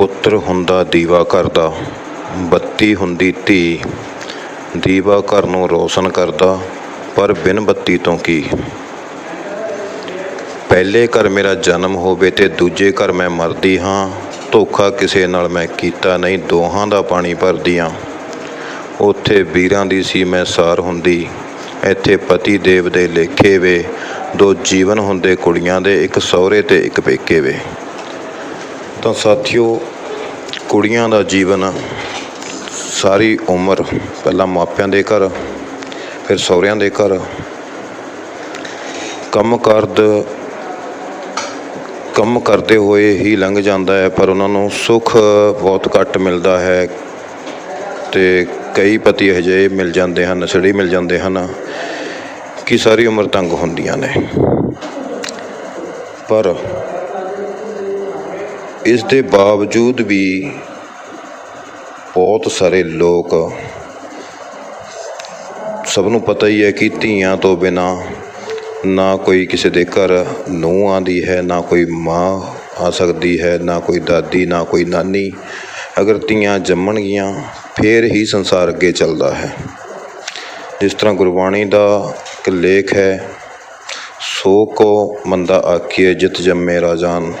ਪੁੱਤਰ ਹੁੰਦਾ ਦੀਵਾ ਘਰ ਦਾ ਬੱਤੀ ਹੁੰਦੀ ਧੀ, ਦੀਵਾ ਘਰ ਨੂੰ ਰੋਸ਼ਨ ਕਰਦਾ, ਪਰ ਬਿਨ ਬੱਤੀ ਤੋਂ ਕੀ? ਪਹਿਲੇ ਘਰ ਮੇਰਾ ਜਨਮ ਹੋਵੇ ਤੇ ਦੂਜੇ ਘਰ ਮੈਂ ਮਰਦੀ ਹਾਂ, ਧੋਖਾ ਕਿਸੇ ਨਾਲ ਮੈਂ ਕੀਤਾ ਨਹੀਂ, ਦੋਹਾਂ ਦਾ ਪਾਣੀ ਭਰਦੀ ਹਾਂ। ਉੱਥੇ ਵੀਰਾਂ ਦੀ ਸੀ ਮੈਂ ਸਾਰ ਹੁੰਦੀ, ਇੱਥੇ ਪਤੀ ਦੇਵ ਦੇ ਲੇਖੇ ਵੇ, ਦੋ ਜੀਵਨ ਹੁੰਦੇ ਕੁੜੀਆਂ ਦੇ, ਇੱਕ ਸਹੁਰੇ ਤੇ ਇੱਕ ਪੇਕੇ ਵੇ। ਤਾਂ ਸਾਥੀਓ, ਕੁੜੀਆਂ ਦਾ ਜੀਵਨ ਸਾਰੀ ਉਮਰ ਪਹਿਲਾਂ ਮਾਪਿਆਂ ਦੇ ਘਰ, ਫਿਰ ਸਹੁਰਿਆਂ ਦੇ ਘਰ। ਕੰਮ ਕਰਦ ਕੰਮ ਕਰਦੇ ਹੋਏ ਹੀ ਲੰਘ ਜਾਂਦਾ ਹੈ, ਪਰ ਉਹਨਾਂ ਨੂੰ ਸੁੱਖ ਬਹੁਤ ਘੱਟ ਮਿਲਦਾ ਹੈ ਤੇ ਕਈ ਪਤੀ ਇਹੋ ਜਿਹੇ ਮਿਲ ਜਾਂਦੇ ਹਨ ਸੜੀ ਮਿਲ ਜਾਂਦੇ ਹਨ ਕਿ ਸਾਰੀ ਉਮਰ ਤੰਗ ਹੁੰਦੀਆਂ ਨੇ। ਪਰ ਇਸ ਦੇ ਬਾਵਜੂਦ ਵੀ ਬਹੁਤ ਸਾਰੇ ਲੋਕ ਸਭ ਨੂੰ ਪਤਾ ਹੀ ਹੈ ਕਿ ਧੀਆਂ ਤੋਂ ਬਿਨਾ ਨਾ ਕੋਈ ਕਿਸੇ ਦੇ ਘਰ ਨੂੰਹ ਆਉਂਦੀ ਹੈ, ਨਾ ਕੋਈ ਮਾਂ ਆ ਸਕਦੀ ਹੈ, ਨਾ ਕੋਈ ਦਾਦੀ, ਨਾ ਕੋਈ ਨਾਨੀ। ਅਗਰ ਧੀਆਂ ਜੰਮਣਗੀਆਂ, ਫੇਰ ਹੀ ਸੰਸਾਰ ਅੱਗੇ ਚੱਲਦਾ ਹੈ। ਜਿਸ ਤਰ੍ਹਾਂ ਗੁਰਬਾਣੀ ਦਾ ਇੱਕ ਲੇਖ ਹੈ, ਸੋ ਕੋ ਮੰਦਾ ਆਖੀਏ ਜਿਤ ਜੰਮੇ ਰਾਜਾਨ।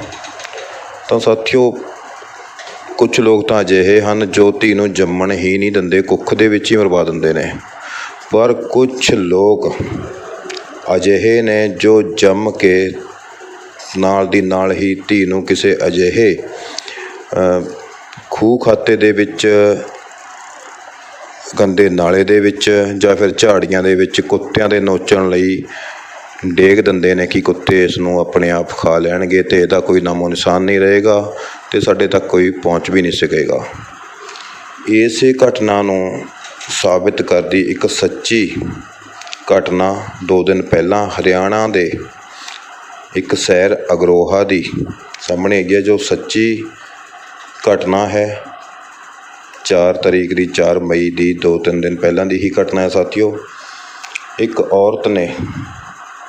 ਤਾਂ ਸਾਥੀਓ ਕੁਝ ਲੋਕ ਤਾਂ ਅਜਿਹੇ ਹਨ ਜੋ ਧੀ ਨੂੰ ਜੰਮਣ ਹੀ ਨਹੀਂ ਦਿੰਦੇ, ਕੁੱਖ ਦੇ ਵਿੱਚ ਹੀ ਮਰਵਾ ਦਿੰਦੇ ਨੇ। ਪਰ ਕੁਝ ਲੋਕ ਅਜਿਹੇ ਨੇ ਜੋ ਜੰਮ ਕੇ ਨਾਲ ਦੀ ਨਾਲ ਹੀ ਧੀ ਨੂੰ ਕਿਸੇ ਅਜਿਹੇ ਖੂਹ ਖਾਤੇ ਦੇ ਵਿੱਚ, ਗੰਦੇ ਨਾਲੇ ਦੇ ਵਿੱਚ ਜਾਂ ਫਿਰ ਝਾੜੀਆਂ ਦੇ ਵਿੱਚ ਕੁੱਤਿਆਂ ਦੇ ਨੋਚਣ ਲਈ ਡੇਗ ਦਿੰਦੇ ਨੇ ਕਿ ਕੁੱਤੇ ਇਸ ਨੂੰ ਆਪਣੇ ਆਪ ਖਾ ਲੈਣਗੇ ਅਤੇ ਇਹਦਾ ਕੋਈ ਨਾਮੋ ਨਿਸ਼ਾਨ ਨਹੀਂ ਰਹੇਗਾ ਅਤੇ ਸਾਡੇ ਤੱਕ ਕੋਈ ਪਹੁੰਚ ਵੀ ਨਹੀਂ ਸਕੇਗਾ। ਇਸੇ ਘਟਨਾ ਨੂੰ ਸਾਬਿਤ ਕਰਦੀ ਇੱਕ ਸੱਚੀ ਘਟਨਾ ਦੋ ਦਿਨ ਪਹਿਲਾਂ ਹਰਿਆਣਾ ਦੇ ਇੱਕ ਸ਼ਹਿਰ ਅਗਰੋਹਾ ਦੀ ਸਾਹਮਣੇ ਹੈਗੀ ਹੈ, ਜੋ ਸੱਚੀ ਘਟਨਾ ਹੈ। 4 ਤਰੀਕ ਦੀ 4 ਮਈ ਦੀ ਦੋ ਤਿੰਨ ਦਿਨ ਪਹਿਲਾਂ ਦੀ ਹੀ ਘਟਨਾ ਹੈ, ਸਾਥੀਓ। ਇੱਕ ਔਰਤ ਨੇ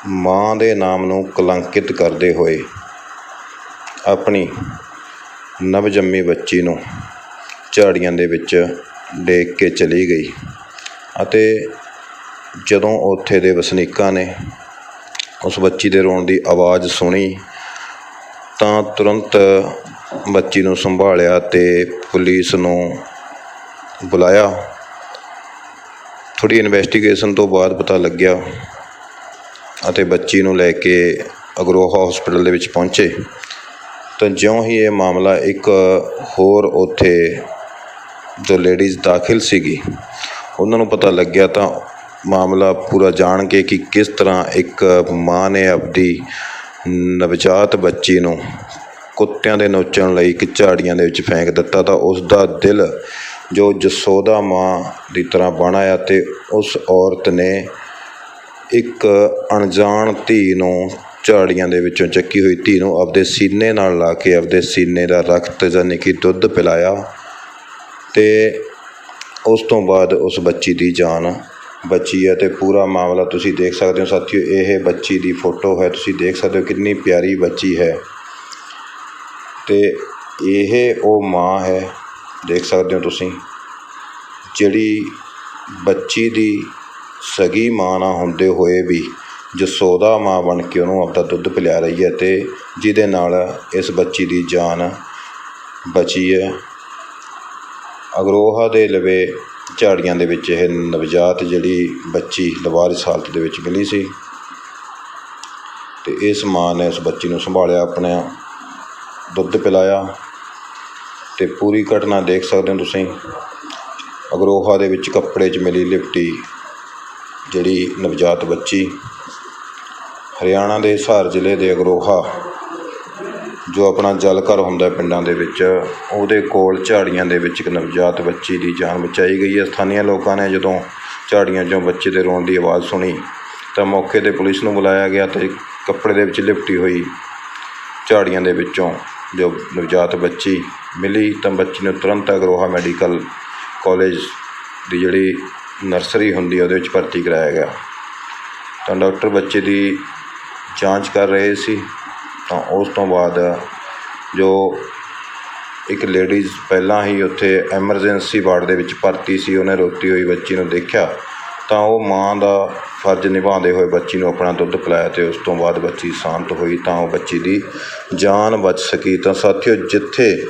ਮਾਂ ਦੇ ਨਾਮ ਨੂੰ ਕਲੰਕਿਤ ਕਰਦੇ ਹੋਏ ਆਪਣੀ ਨਵਜੰਮੀ ਬੱਚੀ ਨੂੰ ਝਾੜੀਆਂ ਦੇ ਵਿੱਚ ਡੇਗ ਕੇ ਚਲੀ ਗਈ ਅਤੇ ਜਦੋਂ ਉੱਥੇ ਦੇ ਵਸਨੀਕਾਂ ਨੇ ਉਸ ਬੱਚੀ ਦੇ ਰੋਣ ਦੀ ਆਵਾਜ਼ ਸੁਣੀ ਤਾਂ ਤੁਰੰਤ ਬੱਚੀ ਨੂੰ ਸੰਭਾਲਿਆ ਤੇ ਪੁਲਿਸ ਨੂੰ ਬੁਲਾਇਆ। ਥੋੜੀ ਇਨਵੈਸਟੀਗੇਸ਼ਨ ਤੋਂ ਬਾਅਦ ਪਤਾ ਲੱਗਿਆ ਅਤੇ ਬੱਚੀ ਨੂੰ ਲੈ ਕੇ ਅਗਰੋਹਾ ਹੋਸਪਿਟਲ ਦੇ ਵਿੱਚ ਪਹੁੰਚੇ। ਤਾਂ ਜਿਉਂ ਹੀ ਇਹ ਮਾਮਲਾ ਇੱਕ ਹੋਰ ਉੱਥੇ ਜੋ ਲੇਡੀਜ਼ ਦਾਖਲ ਸੀਗੀ, ਉਹਨਾਂ ਨੂੰ ਪਤਾ ਲੱਗਿਆ ਤਾਂ ਮਾਮਲਾ ਪੂਰਾ ਜਾਣ ਕੇ ਕਿ ਕਿਸ ਤਰ੍ਹਾਂ ਇੱਕ ਮਾਂ ਨੇ ਆਪਦੀ ਨਵਜਾਤ ਬੱਚੀ ਨੂੰ ਕੁੱਤਿਆਂ ਦੇ ਨੋਚਣ ਲਈ ਇੱਕ ਝਾੜੀਆਂ ਦੇ ਵਿੱਚ ਫੈਂਕ ਦਿੱਤਾ ਤਾਂ ਉਸ ਦਾ ਦਿਲ ਜੋ ਜਸੋਦਾ ਮਾਂ ਦੀ ਤਰ੍ਹਾਂ ਬਣ ਆਇਆ ਤੇ ਉਸ ਔਰਤ ਨੇ ਇੱਕ ਅਣਜਾਣ ਧੀ ਨੂੰ ਝਾੜੀਆਂ ਦੇ ਵਿੱਚੋਂ ਚੱਕੀ ਹੋਈ ਧੀ ਨੂੰ ਆਪਦੇ ਸੀਨੇ ਨਾਲ ਲਾ ਕੇ ਆਪਦੇ ਸੀਨੇ ਦਾ ਰਕਤ ਯਾਨੀ ਕਿ ਦੁੱਧ ਪਿਲਾਇਆ ਅਤੇ ਉਸ ਤੋਂ ਬਾਅਦ ਉਸ ਬੱਚੀ ਦੀ ਜਾਨ ਬਚੀ ਹੈ ਅਤੇ ਪੂਰਾ ਮਾਮਲਾ ਤੁਸੀਂ ਦੇਖ ਸਕਦੇ ਹੋ ਸਾਥੀਓ, ਇਹ ਬੱਚੀ ਦੀ ਫੋਟੋ ਹੈ, ਤੁਸੀਂ ਦੇਖ ਸਕਦੇ ਹੋ ਕਿੰਨੀ ਪਿਆਰੀ ਬੱਚੀ ਹੈ। ਅਤੇ ਇਹ ਉਹ ਮਾਂ ਹੈ, ਦੇਖ ਸਕਦੇ ਹੋ ਤੁਸੀਂ, ਜਿਹੜੀ ਬੱਚੀ ਦੀ ਸਗੀ ਮਾਂ ਨਾ ਹੁੰਦੇ ਹੋਏ ਵੀ ਜਸੋਦਾ ਮਾਂ ਬਣ ਕੇ ਉਹਨੂੰ ਆਪਦਾ ਦੁੱਧ ਪਿਲਾ ਰਹੀ ਹੈ ਅਤੇ ਜਿਹਦੇ ਨਾਲ ਇਸ ਬੱਚੀ ਦੀ ਜਾਨ ਬਚੀ ਹੈ। ਅਗਰੋਹਾ ਦੇ ਲਵੇ ਝਾੜੀਆਂ ਦੇ ਵਿੱਚ ਇਹ ਨਵਜਾਤ ਜਿਹੜੀ ਬੱਚੀ ਲਵਾਰਿਸ ਹਾਲਤ ਦੇ ਵਿੱਚ ਮਿਲੀ ਸੀ ਅਤੇ ਇਸ ਮਾਂ ਨੇ ਉਸ ਬੱਚੀ ਨੂੰ ਸੰਭਾਲਿਆ, ਆਪਣੇ ਦੁੱਧ ਪਿਲਾਇਆ ਅਤੇ ਪੂਰੀ ਘਟਨਾ ਦੇਖ ਸਕਦੇ ਹੋ ਤੁਸੀਂ। ਅਗਰੋਹਾ ਦੇ ਵਿੱਚ ਕੱਪੜੇ 'ਚ ਮਿਲੀ ਲਿਪਟੀ ਜਿਹੜੀ ਨਵਜਾਤ ਬੱਚੀ ਹਰਿਆਣਾ ਦੇ ਹਿਸਾਰ ਜ਼ਿਲ੍ਹੇ ਦੇ ਅਗਰੋਹਾ, ਜੋ ਆਪਣਾ ਜਲ ਘਰ ਹੁੰਦਾ ਪਿੰਡਾਂ ਦੇ ਵਿੱਚ, ਉਹਦੇ ਕੋਲ ਝਾੜੀਆਂ ਦੇ ਵਿੱਚ ਇੱਕ ਨਵਜਾਤ ਬੱਚੀ ਦੀ ਜਾਨ ਬਚਾਈ ਗਈ ਹੈ। ਸਥਾਨੀਆਂ ਲੋਕਾਂ ਨੇ ਜਦੋਂ ਝਾੜੀਆਂ 'ਚੋਂ ਬੱਚੇ ਦੇ ਰੋਣ ਦੀ ਆਵਾਜ਼ ਸੁਣੀ, ਤਾਂ ਮੌਕੇ 'ਤੇ ਪੁਲਿਸ ਨੂੰ ਬੁਲਾਇਆ ਗਿਆ ਤੇ ਕੱਪੜੇ ਦੇ ਵਿੱਚ ਲਿਪਟੀ ਹੋਈ ਝਾੜੀਆਂ ਦੇ ਵਿੱਚੋਂ ਜੋ ਨਵਜਾਤ ਬੱਚੀ ਮਿਲੀ, ਤਾਂ ਬੱਚੀ ਨੂੰ ਤੁਰੰਤ ਅਗਰੋਹਾ ਮੈਡੀਕਲ ਕਾਲਜ ਦੀ ਜਿਹੜੀ ਨਰਸਰੀ ਹੁੰਦੀ ਉਹਦੇ ਵਿੱਚ ਭਰਤੀ ਕਰਾਇਆ ਗਿਆ। ਤਾਂ ਡਾਕਟਰ ਬੱਚੇ ਦੀ ਜਾਂਚ ਕਰ ਰਹੇ ਸੀ। ਤਾਂ ਉਸ ਤੋਂ ਬਾਅਦ ਜੋ ਇੱਕ ਲੇਡੀਜ਼ ਪਹਿਲਾਂ ਹੀ ਉੱਥੇ ਐਮਰਜੈਂਸੀ ਵਾਰਡ ਦੇ ਵਿੱਚ ਭਰਤੀ ਸੀ, ਉਹਨੇ ਰੋਤੀ ਹੋਈ ਬੱਚੀ ਨੂੰ ਦੇਖਿਆ, ਤਾਂ ਉਹ ਮਾਂ ਦਾ ਫਰਜ਼ ਨਿਭਾਉਂਦੇ ਹੋਏ ਬੱਚੀ ਨੂੰ ਆਪਣਾ ਦੁੱਧ ਪਿਲਾਇਆ ਤੇ ਉਸ ਤੋਂ ਬਾਅਦ ਬੱਚੀ ਸ਼ਾਂਤ ਹੋਈ, ਤਾਂ ਉਹ ਬੱਚੀ ਦੀ ਜਾਨ ਬਚ ਸਕੀ। ਤਾਂ ਸਾਥੀਓ, ਜਿੱਥੇ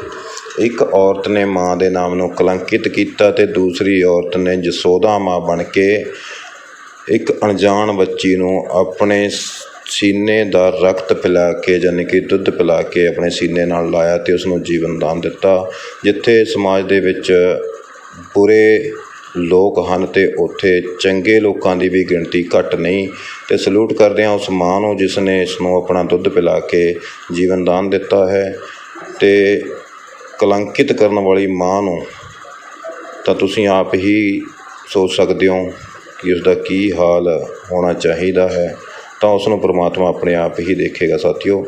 ਇੱਕ ਔਰਤ ਨੇ ਮਾਂ ਦੇ ਨਾਮ ਨੂੰ ਕਲੰਕਿਤ ਕੀਤਾ ਅਤੇ ਦੂਸਰੀ ਔਰਤ ਨੇ ਜਸੋਦਾ ਮਾਂ ਬਣ ਕੇ ਇੱਕ ਅਣਜਾਣ ਬੱਚੀ ਨੂੰ ਆਪਣੇ ਸੀਨੇ ਦਾ ਰਕਤ ਪਿਲਾ ਕੇ ਯਾਨੀ ਕਿ ਦੁੱਧ ਪਿਲਾ ਕੇ ਆਪਣੇ ਸੀਨੇ ਨਾਲ ਲਾਇਆ ਤੇ ਉਸ ਨੂੰ ਜੀਵਨ ਦਾਨ ਦਿੱਤਾ, ਜਿੱਥੇ ਸਮਾਜ ਦੇ ਵਿੱਚ ਬੁਰੇ ਲੋਕ ਹਨ ਤੇ ਉੱਥੇ ਚੰਗੇ ਲੋਕਾਂ ਦੀ ਵੀ ਗਿਣਤੀ ਘੱਟ ਨਹੀਂ। ਤੇ ਸਲੂਟ ਕਰਦੇ ਹਾਂ ਉਸ ਮਾਂ ਨੂੰ ਜਿਸ ਨੇ ਇਸ ਨੂੰ ਆਪਣਾ ਦੁੱਧ ਪਿਲਾ ਕੇ ਜੀਵਨ ਦਾਨ ਦਿੱਤਾ ਹੈ ਤੇ ਕਲੰਕਿਤ ਕਰਨ ਵਾਲੀ ਮਾਂ ਨੂੰ ਤਾਂ ਤੁਸੀਂ ਆਪ ਹੀ ਸੋਚ ਸਕਦੇ ਹੋ ਕਿ ਉਸਦਾ ਕੀ ਹਾਲ ਹੋਣਾ ਚਾਹੀਦਾ ਹੈ। ਤਾਂ ਉਸ ਨੂੰ ਪ੍ਰਮਾਤਮਾ ਆਪਣੇ ਆਪ ਹੀ ਦੇਖੇਗਾ ਸਾਥੀਓ।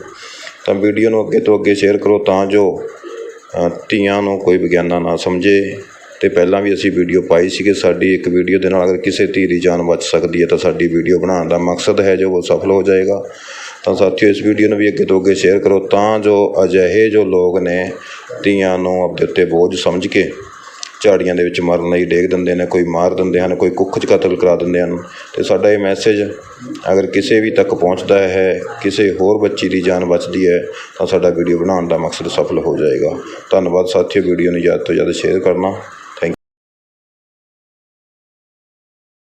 ਤਾਂ ਵੀਡੀਓ ਨੂੰ ਅੱਗੇ ਤੋਂ ਅੱਗੇ ਸ਼ੇਅਰ ਕਰੋ ਤਾਂ ਜੋ ਧੀਆਂ ਨੂੰ ਕੋਈ ਵਿਗਿਆਨਾ ਨਾ ਸਮਝੇ। ਤੇ ਪਹਿਲਾਂ ਵੀ ਅਸੀਂ ਵੀਡੀਓ ਪਾਈ ਸੀ ਕਿ ਸਾਡੀ ਇੱਕ ਵੀਡੀਓ ਦੇ ਨਾਲ ਅਗਰ ਕਿਸੇ ਧੀ ਦੀ ਜਾਨ ਬਚ ਸਕਦੀ ਹੈ ਤਾਂ ਸਾਡੀ ਵੀਡੀਓ ਬਣਾਉਣ ਦਾ ਮਕਸਦ ਹੈ ਜੋ ਉਹ ਸਫਲ ਹੋ ਜਾਏਗਾ। ਤਾਂ ਸਾਥੀਓ ਇਸ ਵੀਡੀਓ ਨੂੰ ਵੀ ਅੱਗੇ ਤੋਂ ਅੱਗੇ ਸ਼ੇਅਰ ਕਰੋ ਤਾਂ ਜੋ ਅਜਿਹੇ ਜੋ ਲੋਕ ਨੇ ਧੀਆਂ ਨੂੰ ਆਪਣੇ ਉੱਤੇ ਬੋਝ ਸਮਝ ਕੇ ਝਾੜੀਆਂ ਦੇ ਵਿੱਚ ਮਰਨ ਲਈ ਡੇਗ ਦਿੰਦੇ ਨੇ, ਕੋਈ ਮਾਰ ਦਿੰਦੇ ਹਨ, ਕੋਈ ਕੁੱਖ 'ਚ ਕਤਲ ਕਰਾ ਦਿੰਦੇ ਹਨ। ਅਤੇ ਸਾਡਾ ਇਹ ਮੈਸੇਜ ਅਗਰ ਕਿਸੇ ਵੀ ਤੱਕ ਪਹੁੰਚਦਾ ਹੈ, ਕਿਸੇ ਹੋਰ ਬੱਚੀ ਦੀ ਜਾਨ ਬਚਦੀ ਹੈ, ਤਾਂ ਸਾਡਾ ਵੀਡੀਓ ਬਣਾਉਣ ਦਾ ਮਕਸਦ ਸਫਲ ਹੋ ਜਾਏਗਾ। ਧੰਨਵਾਦ ਸਾਥੀਓ ਵੀਡੀਓ ਨੂੰ ਜ਼ਿਆਦਾ ਤੋਂ ਜ਼ਿਆਦਾ ਸ਼ੇਅਰ ਕਰਨਾ।